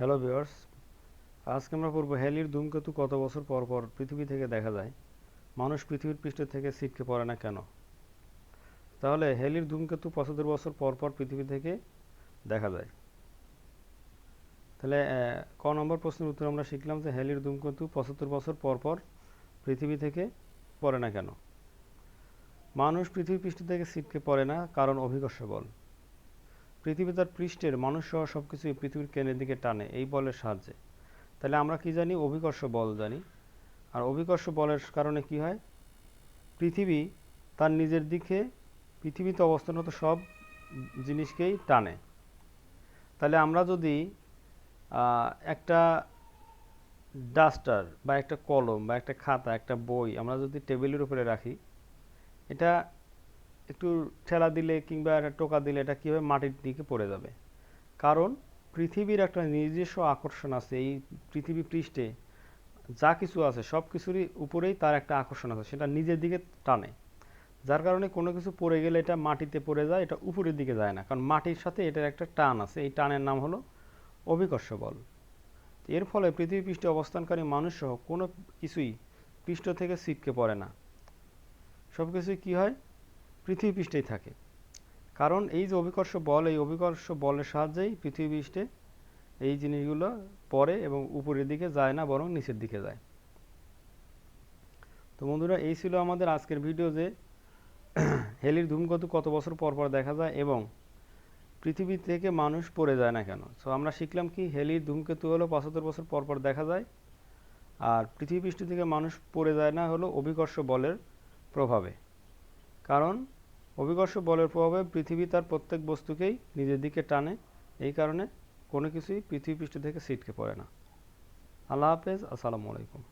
Hello viewers আজকে আমরা পড়ব হ্যালির ধূমকেতু কত বছর পর পর পৃথিবী থেকে দেখা যায়? মানুষ পৃথিবীর পৃষ্ঠ থেকে ছিটকে পড়ে না কেন? তাহলে হ্যালির ধূমকেতু পঁচাত্তর বছর পর পর পৃথিবী থেকে দেখা যায়। তাহলে ক নম্বর প্রশ্নের উত্তর আমরা শিখলাম যে হ্যালির ধূমকেতু পঁচাত্তর বছর পর পর পৃথিবী থেকে পড়ে না কেন? মানুষ পৃথিবী পৃষ্ঠ থেকে ছিটকে পড়ে না, কারণ অভিকর্ষ বল পৃথিবী তার পৃষ্ঠের, মানুষ সহ সব কিছুই পৃথিবীর কেন্দ্রের দিকে টানে, এই বলের সাহায্যে। তাহলে আমরা কি জানি? অভিকর্ষ বল জানি। আর অভিকর্ষ বলের কারণে কি হয়? পৃথিবী তার নিজের দিকে, পৃথিবীতে অবস্থানরত সব জিনিসকেই টানে। তাহলে আমরা যদি একটা ডাস্টার বা একটা কলম বা একটা খাতা, একটা বই আমরা যদি টেবিলের উপরে রাখি, এটা একটু ঠেলা দিলে কিংবা একটা টোকা দিলে এটা কী হবে মাটির দিকে পড়ে যাবে? কারণ পৃথিবীর একটা নিজস্ব আকর্ষণ আছে, এই পৃথিবী পৃষ্ঠে যা কিছু আছে, সব কিছুরই উপরেই তার একটা আকর্ষণ আছে, সেটা নিজের দিকে টানে। যার কারণে কোনো কিছু পড়ে গেলে এটা মাটিতে পড়ে যায়, এটা উপরের দিকে যায় না। কারণ মাটির সাথে এটার একটা টান আছে, এই টানের নাম হলো অভিকর্ষ বল। এর ফলে পৃথিবী পৃষ্ঠে অবস্থানকারী মানুষ সহ কোনো কিছুই পৃষ্ঠ থেকে ছিটকে পড়ে না। সব কিছুই কী হয়? পৃথিবী পৃষ্ঠেই থাকে। কারণ এই যে অভিকর্ষ বল, এই অভিকর্ষ বলের সাহায্যেই পৃথিবী পৃষ্ঠে এই জিনিসগুলো পড়ে এবং উপরের দিকে যায় না, বরং নিচের দিকে যায়। তো বন্ধুরা, এই ছিল আমাদের আজকের ভিডিও যে হেলির ধূমকেতু কত বছর পর পর দেখা যায় এবং পৃথিবী থেকে মানুষ পড়ে যায় না কেন। সো আমরা শিখলাম কি হেলির ধূমকেতু হলো পঁচাত্তর বছর পর পর দেখা যায় আর পৃথিবী পৃষ্ঠ থেকে মানুষ পড়ে যায় না হলো অভিকর্ষ বলের প্রভাবে। কারণ অভিকর্ষ বলের প্রভাবে পৃথিবী তার প্রত্যেক বস্তুকেই নিজের দিকে টানে। এই কারণে কোনো কিছুই পৃথিবী পৃষ্ঠ থেকে ছিটকে পড়ে না। আল্লাহ হাফেজ, আসসালামু আলাইকুম।